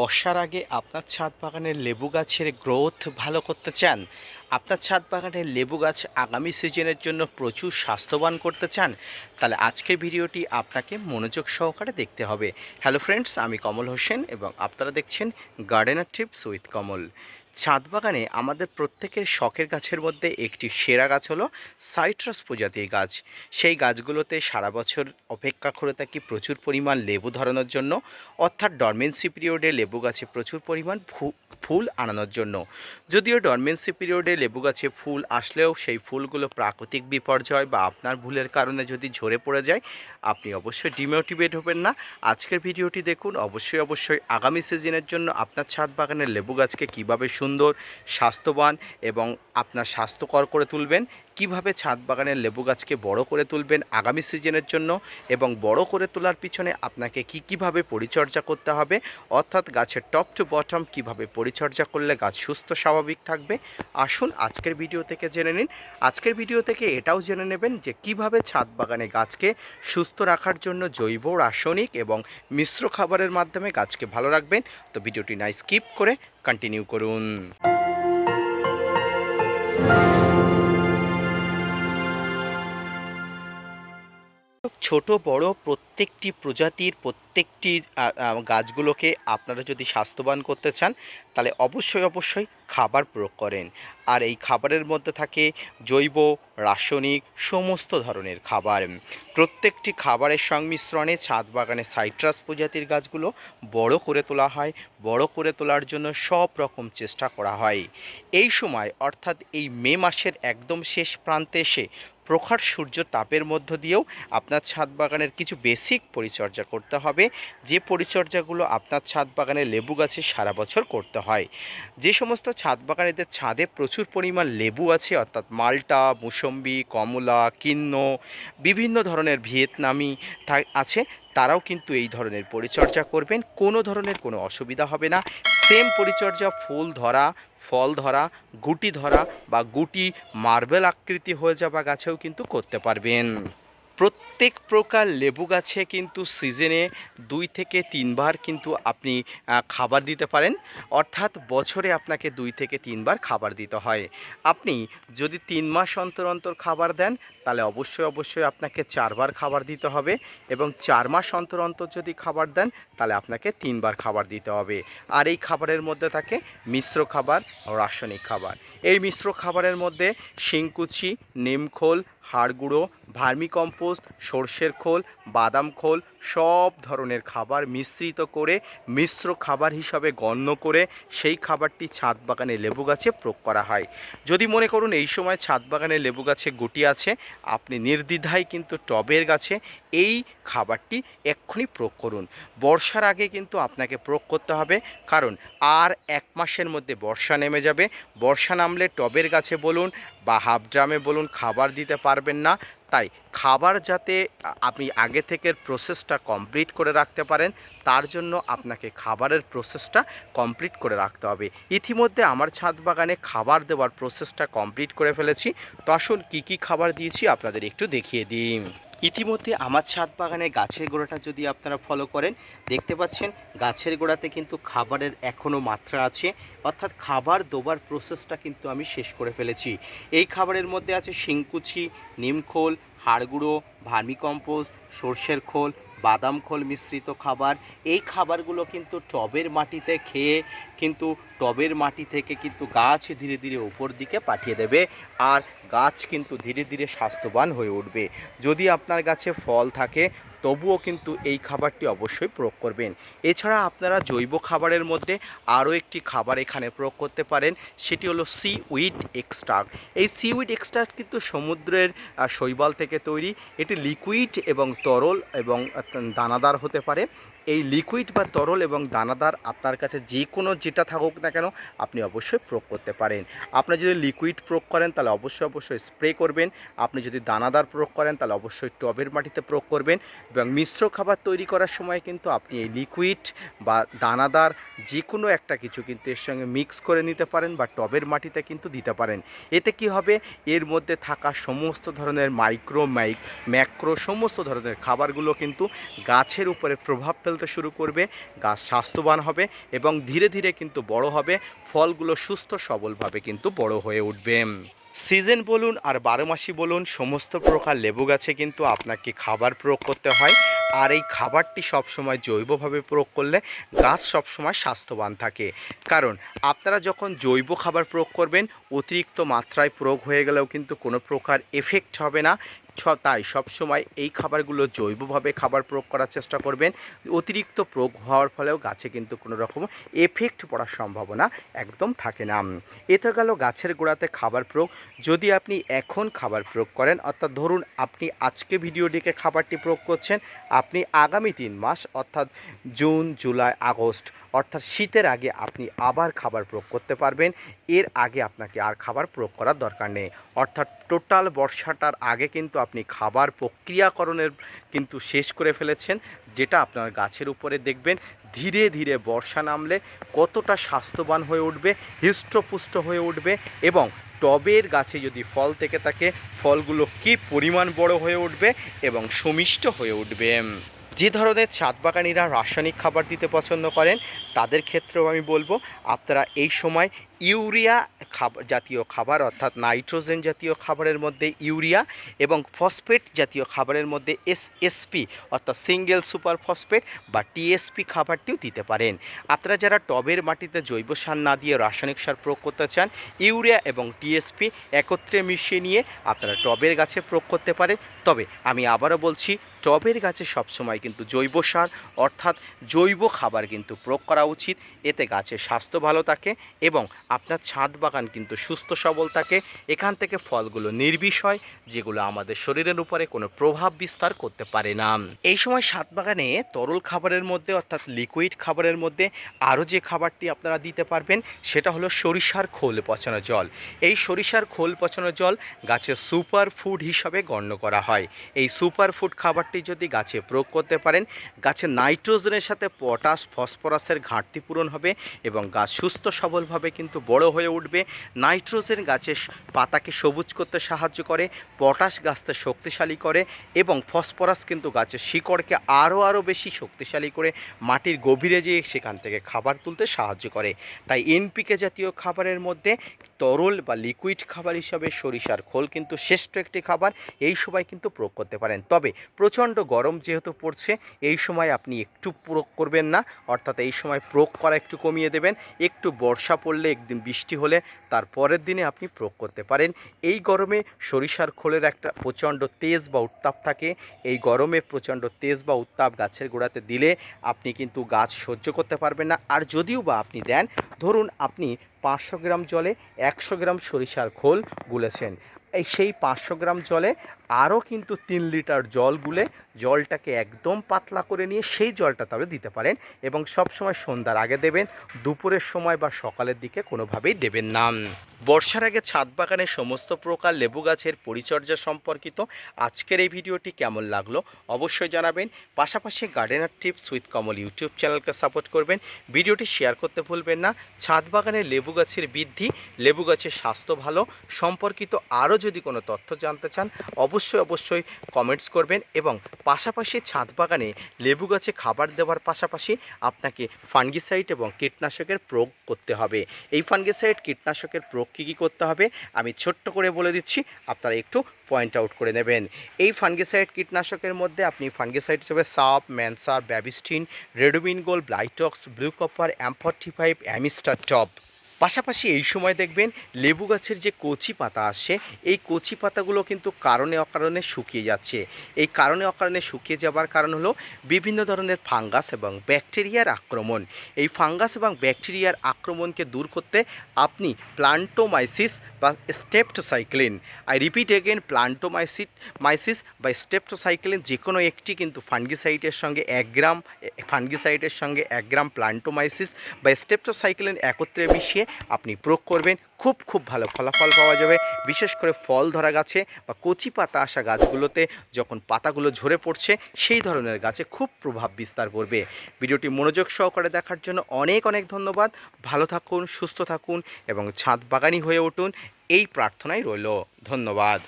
বর্ষার আগে আপনার ছাদ বাগানের লেবু গাছের গ্রোথ ভালো করতে চান? আপনার ছাদ বাগানের লেবু গাছ আগামী সিজনের জন্য প্রচুর স্বাস্থ্যবান করতে চান? তাহলে আজকের ভিডিওটি আপনাকে মনোযোগ সহকারে দেখতে হবে। হ্যালো ফ্রেন্ডস আমি কমল হোসেন এবং আপনারা দেখছেন গার্ডেনার টিপস উইথ কমল। ছাদ বাগানে আমাদের প্রত্যেকের শখের গাছের মধ্যে একটি সেরা গাছ হলো সাইট্রাস প্রজাতির গাছ। সেই গাছগুলোতে সারা বছর অপেক্ষা করে থাকি প্রচুর পরিমাণ লেবু ধরানোর জন্য, অর্থাৎ ডরমেন্সি পিরিয়ডে লেবু গাছে প্রচুর পরিমাণ ফুল আনানোর জন্য। যদিও ডরমেন্সি পিরিয়ডে লেবু গাছে ফুল আসলেও সেই ফুলগুলো প্রাকৃতিক বিপর্যয় বা আপনার ভুলের কারণে যদি ঝরে পড়ে যায়, আপনি অবশ্যই ডিমোটিভেট হবেন না। আজকের ভিডিওটি দেখুন। অবশ্যই অবশ্যই আগামী সিজনের জন্য আপনার ছাদ বাগানের লেবু গাছকে কীভাবে সুন্দর স্বাস্থ্যবান এবং আপনার স্বাস্থ্যকর করে তুলবেন। কীভাবে ছাদ বাগানের লেবু গাছকে বড় করে তুলবেন আগামী সিজনের জন্য এবং বড় করে তোলার পিছনে আপনাকে কি কীভাবে পরিচর্যা করতে হবে? অর্থাৎ গাছের টপ টু বটম কীভাবে পরিচর্যা করলে গাছ সুস্থ, স্বাভাবিক থাকবে? আসুন আজকের ভিডিও থেকে জেনে নিন। আজকের ভিডিও থেকে এটাও জেনে নেবেন যে কীভাবে ছাদ বাগানে গাছকে সুস্থ রাখার জন্য জৈব, রাসায়নিক এবং মিশ্র খাবারের মাধ্যমে গাছকে ভালো রাখবেন। তো ভিডিওটি না স্কিপ করে কন্টিনিউ করুন। ছোট, বড় প্রত্যেকটি প্রজাতির প্রত্যেকটি গাছগুলোকে আপনারা যদি স্বাস্থ্যবান করতে চান, তাহলে অবশ্যই অবশ্যই খাবার প্রয়োগ করেন। আর এই খাবারের মধ্যে থাকে জৈব, রাসায়নিক সমস্ত ধরনের খাবার। প্রত্যেকটি খাবারের সংমিশ্রণে ছাদ বাগানে সাইট্রাস প্রজাতির গাছগুলো বড় করে তোলা হয়, বড় করে তোলার জন্য সব রকম চেষ্টা করা হয়। এই সময়, অর্থাৎ এই মে মাসের একদম শেষ প্রান্তে এসে প্রখর সূর্য তাপের মধ্য দিয়েও আপনার ছাদ বাগানের কিছু বেসিক পরিচর্যা করতে হবে। যে পরিচর্যাগুলো আপনার ছাদ বাগানে লেবু গাছে সারা বছর করতে হয়। যে সমস্ত ছাদ বাগানেদের ছাদে প্রচুর পরিমাণ লেবু আছে, অর্থাৎ মাল্টা, মুসম্বি, কমলা, কিন্ন, বিভিন্ন ধরনের ভিয়েতনামি আছে। তারাও কিন্তু এই ধরনের পরিচর্যা করবেন। কোনো ধরনের কোনো অসুবিধা হবে না। সেম পরিচর্যা, ফুল ধরা, ফল ধরা, গুটি ধরা বা গুটি মার্বেল আকৃতি হয়ে যাওয়া গাছেও কিন্তু করতে পারবেন। প্রত্যেক প্রকার লেবু গাছে কিন্তু সিজনে দুই থেকে তিনবার কিন্তু আপনি খাবার দিতে পারেন। অর্থাৎ বছরে আপনাকে দুই থেকে তিনবার খাবার দিতে হয়। আপনি যদি তিন মাস অন্তর অন্তর খাবার দেন, তাহলে অবশ্যই অবশ্যই আপনাকে চারবার খাবার দিতে হবে এবং চার মাস অন্তর অন্তর যদি খাবার দেন, তাহলে আপনাকে তিনবার খাবার দিতে হবে। আর এই খাবারের মধ্যে থাকে মিশ্র খাবার ও রাসায়নিক খাবার। এই মিশ্র খাবারের মধ্যে শিংকুচি, নিমখোল হাড় গুঁড়ো ভার্মিকম্পোস্ট সর্ষের খোল, বাদাম খোল, সব ধরনের খাবার মিশ্রিত করে, মিশ্র খাবার হিসাবে গণ্য করে সেই খাবারটি ছাদ বাগানে লেবু গাছে প্রয়োগ করা হয়। যদি মনে করুন এই সময় ছাদ বাগানে লেবু গাছে গুটি আছে, আপনি নির্দ্বিধায় কিন্তু টবের গাছে এই খাবারটি এক্ষুনি প্রয়োগ করুন। বর্ষার আগে কিন্তু আপনাকে প্রয়োগ করতে হবে, কারণ আর এক মাসের মধ্যে বর্ষা নেমে যাবে। বর্ষা নামলে টবের গাছে বলুন বা হাফ ড্রামে বলুন খাবার দিতে পারবেন না। তাই খাবার যাতে আপনি আগে থেকে প্রসেসটা কমপ্লিট করে রাখতে পারেন, তার জন্য আপনাকে খাবারের প্রসেসটা কমপ্লিট করে রাখতে হবে। ইতিমধ্যে আমার ছাদ বাগানে খাবার দেওয়ার প্রসেসটা কমপ্লিট করে ফেলেছি। তো আসুন কী কী খাবার দিয়েছি আপনাদের একটু দেখিয়ে দিই। ইতিমধ্যে আমার ছাদ বাগানে গাছের গোড়াটা যদি আপনারা ফলো করেন, দেখতে পাচ্ছেন গাছের গোড়াতে কিন্তু খাবারের এখনও মাত্রা আছে। অর্থাৎ খাবার দোবার প্রসেসটা কিন্তু আমি শেষ করে ফেলেছি। এই খাবারের মধ্যে আছে শিংকুচি, নিমখোল, হাড়গুঁড়ো, ভার্মিকম্পোস্ট, সর্ষের খোল বাদাম খোল মিশ্রিত খাবার। এই খাবারগুলো কিন্তু টবের মাটিতে খেয়ে কিন্তু টবের মাটি থেকে কিন্তু গাছ ধীরে ধীরে উপর দিকে পাঠিয়ে দেবে আর গাছ কিন্তু ধীরে ধীরে স্বাস্থ্যবান হয়ে উঠবে। যদি আপনার গাছে ফল থাকে তবুও কিন্তু এই খাবারটি অবশ্যই প্রয়োগ করবেন। এছাড়া আপনারা জৈব খাবারের মধ্যে আরও একটি খাবার এখানে প্রয়োগ করতে পারেন, সেটি হলো সি উইড এক্সট্রাক্ট এই সি উইড এক্সট্রাক্ট কিন্তু সমুদ্রের শৈবাল থেকে তৈরি। এটি লিকুইড এবং তরল এবং দানাদার হতে পারে। এই লিকুইড বা তরল এবং দানাদার আপনার কাছে যে কোনো যেটা থাকুক না কেন, আপনি অবশ্যই প্রয়োগ করতে পারেন। আপনি যদি লিকুইড প্রয়োগ করেন, তাহলে অবশ্যই অবশ্যই স্প্রে করবেন। আপনি যদি দানাদার প্রয়োগ করেন, তাহলে অবশ্যই টবের মাটিতে প্রয়োগ করবেন এবং মিশ্র খাবার তৈরি করার সময় কিন্তু আপনি এই লিকুইড বা দানাদার যে কোনো একটা কিছু কিন্তু এর সঙ্গে মিক্স করে নিতে পারেন বা টবের মাটিতে কিন্তু দিতে পারেন। এতে কি হবে? এর মধ্যে থাকা সমস্ত ধরনের মাইক্রো মাইক ম্যাক্রো সমস্ত ধরনের খাবারগুলো কিন্তু গাছের উপরে প্রভাব ফেলতে ফেলতে শুরু করবে, গাছ স্বাস্থ্যবান হবে এবং ধীরে ধীরে কিন্তু বড় হবে, ফলগুলো সুস্থ সবলভাবে কিন্তু বড় হয়ে উঠবে। সিজন বলুন আর বারো মাসি বলুন, সমস্ত প্রকার লেবু গাছে কিন্তু আপনাকে খাবার প্রয়োগ করতে হয়। আর এই খাবারটি সবসময় জৈবভাবে প্রয়োগ করলে গাছ সবসময় স্বাস্থ্যবান থাকে। কারণ আপনারা যখন জৈব খাবার প্রয়োগ করবেন, অতিরিক্ত মাত্রায় প্রয়োগ হয়ে গেলেও কিন্তু কোনো প্রকার এফেক্ট হবে না। তাই সবসময় এই খাবারগুলো জৈবভাবে খাবার প্রয়োগ করার চেষ্টা করবেন। অতিরিক্ত প্রয়োগ হওয়ার ফলেও গাছে কিন্তু কোনো রকম এফেক্ট পড়ার সম্ভাবনা একদম থাকে না। এতে গেল গাছের গোড়াতে খাবার প্রয়োগ। যদি আপনি এখন খাবার প্রয়োগ করেন, অর্থাৎ ধরুন আপনি আজকে ভিডিওটিকে খাবারটি প্রয়োগ করছেন, আপনি আগামী তিন মাস, অর্থাৎ জুন, জুলাই, আগস্ট অর্থাৎ শীতের আগে আপনি আবার খাবার প্রয়োগ করতে পারবেন। এর আগে আপনাকে আর খাবার প্রয়োগ করার দরকার নেই। অর্থাৎ টোটাল বর্ষাটার আগে কিন্তু আপনি খাবার প্রক্রিয়াকরণের কিন্তু শেষ করে ফেলেছেন, যেটা আপনার গাছের উপরে দেখবেন ধীরে ধীরে বর্ষা নামলে কতটা স্বাস্থ্যবান হয়ে উঠবে, হৃষ্টপুষ্ট হয়ে উঠবে এবং টবের গাছে যদি ফল থেকে থাকে, ফলগুলো কি পরিমাণ বড় হয়ে উঠবে এবং সুমিষ্ট হয়ে উঠবে। যে ধরনের ছাদ বাগানিরা রাসায়নিক খাবার দিতে পছন্দ করেন তাদের ক্ষেত্রেও আমি বলব, আপনারা এই সময় ইউরিয়া খাবার জাতীয় খাবার, অর্থাৎ নাইট্রোজেন জাতীয় খাবারের মধ্যে ইউরিয়া এবং ফসফেট জাতীয় খাবারের মধ্যে এস এসপি অর্থাৎ সিঙ্গেল সুপার ফসফেট বা টিএসপি খাবারটিও দিতে পারেন। আপনারা যারা টবের মাটিতে জৈব সার না দিয়ে রাসায়নিক সার প্রয়োগ করতে চান, ইউরিয়া এবং টিএসপি একত্রে মিশিয়ে নিয়ে আপনারা টবের গাছে প্রয়োগ করতে পারেন। তবে আমি আবারও বলছি, টবের গাছে সবসময় কিন্তু জৈব সার, অর্থাৎ জৈব খাবার কিন্তু প্রয়োগ করা উচিত। এতে গাছের স্বাস্থ্য ভালো থাকে এবং আপনার ছাদ বাগান কিন্তু সুস্থ সবল থাকে। এখান থেকে ফলগুলো নির্বিষ হয়, যেগুলো আমাদের শরীরের উপরে কোনো প্রভাব বিস্তার করতে পারে না। এই সময় ছাদ বাগানে তরল খাবারের মধ্যে অর্থাৎ লিকুইড খাবারের মধ্যে আরও যে খাবারটি আপনারা দিতে পারবেন, সেটা হলো সরিষার খোল পচানো জল। এই সরিষার খোল পচানো জল গাছের সুপার ফুড হিসাবে গণ্য করা হয়। এই সুপার ফুড খাবারটি যদি গাছে প্রয়োগ করতে পারেন, গাছে নাইট্রোজেনের সাথে পটাশ ফসফরাসের ঘাটতি পূরণ হবে এবং গাছ সুস্থ সবলভাবে কিন্তু বড় হয়ে উঠবে। নাইট্রোজেন গাছের পাতাকে সবুজ করতে সাহায্য করে, পটাশ গাছতে শক্তিশালী করে এবং ফসফরাস কিন্তু গাছের শিকড়কে আরও আরও বেশি শক্তিশালী করে মাটির গভীরে যেয়ে সেখান থেকে খাবার তুলতে সাহায্য করে। তাই এনপিকে জাতীয় খাবারের মধ্যে তরল বা লিকুইড খাবার হিসাবে সরিষার খোল কিন্তু শ্রেষ্ঠ একটি খাবার। এই সময় কিন্তু প্রয়োগ করতে পারেন। তবে প্রচণ্ড গরম যেহেতু পড়ছে, এই সময় আপনি একটু প্রয়োগ করবেন না। অর্থাৎ এই সময় প্রয়োগ করা একটু কমিয়ে দেবেন। একটু বর্ষা পড়লে, একদিন বৃষ্টি হলে তার পরের দিনে আপনি প্রয়োগ করতে পারেন। এই গরমে সরিষার খোলের একটা প্রচণ্ড তেজ বা উত্তাপ থাকে। এই গরমে প্রচণ্ড তেজ বা উত্তাপ গাছের গোড়াতে দিলে আপনি কিন্তু গাছ সহ্য করতে পারবেন না। আর যদিও বা আপনি দেন, ধরুন আপনি পাঁচশো গ্রাম জলে একশো গ্রাম সরিষার খোল গুলেছেন। এই সেই পাঁচশো গ্রাম জলে আরও কিন্তু তিন লিটার জল গুলে জলটাকে একদম পাতলা করে নিয়ে সেই জলটা তাহলে দিতে পারেন এবং সবসময় সন্ধ্যার আগে দেবেন, দুপুরের সময় বা সকালের দিকে কোনোভাবেই দেবেন না। বর্ষার আগে ছাদ বাগানের সমস্ত প্রকার লেবু গাছের পরিচর্যা সম্পর্কিত আজকের এই ভিডিওটি কেমন লাগল অবশ্যই জানাবেন। পাশাপাশি gardener tips with Kamal YouTube চ্যানেলকে সাপোর্ট করবেন। ভিডিওটি শেয়ার করতে ভুলবেন না। ছাদ বাগানের লেবু গাছের বৃদ্ধি, লেবু গাছের স্বাস্থ্য ভালো সম্পর্কিত আরও যদি কোনো তথ্য জানতে চান, অবশ্যই অবশ্যই কমেন্টস করবেন এবং পাশাপাশি ছাদ বাগানে লেবু গাছে খাবার দেওয়ার পাশাপাশি আপনাকে ফাঙ্গিসাইড এবং কীটনাশকের প্রয়োগ করতে হবে। এই ফাঙ্গিসাইড, কীটনাশকের প্রয়োগ কী কী করতে হবে? আমি ছোট্ট করে বলে দিচ্ছি, আপনারা একটু পয়েন্ট আউট করে নেবেন। এই ফাঙ্গিসাইড, কীটনাশকের মধ্যে আপনি ফাঙ্গিসাইড হিসেবে সাপ, ম্যানসার, Bavistin, Ridomil gold Blitox blue copper M forty five, Amistar top পাশাপাশি এই সময় দেখবেন লেবু গাছের যে কচি পাতা আসে, এই কচি পাতাগুলো কিন্তু কারণে অকারণে শুকিয়ে যাচ্ছে। এই কারণে অকারণে শুকিয়ে যাবার কারণ হলো বিভিন্ন ধরনের ফাঙ্গাস এবং ব্যাকটেরিয়ার আক্রমণ। এই ফাঙ্গাস এবং ব্যাকটেরিয়ার আক্রমণকে দূর করতে আপনি প্লান্টোমাইসিস বা Streptocycline I repeat again Plantomycin, mycin বা স্টেপটোসাইক্লিন যে কোনো একটি কিন্তু ফাঙ্গিসাইটের সঙ্গে এক গ্রাম ফাঙ্গিসাইটের সঙ্গে এক গ্রাম প্লান্টোমাইসিস বা স্টেপটোসাইক্লিন একত্রে মিশিয়ে আপনি প্রয়োগ করবেন, খুব খুব ভালো ফলাফল পাওয়া যাবে। বিশেষ করে ফল ধরা গাছে বা কচি পাতা আসা গাছগুলোতে যখন পাতাগুলো ঝরে পড়ছে, সেই ধরনের গাছে খুব প্রভাব বিস্তার করবে। ভিডিওটি মনোযোগ সহকারে দেখার জন্য অনেক অনেক ধন্যবাদ। ভালো থাকুন, সুস্থ থাকুন এবং ছাদ বাগানি হয়ে উঠুন। এই প্রার্থনাই রইল। ধন্যবাদ।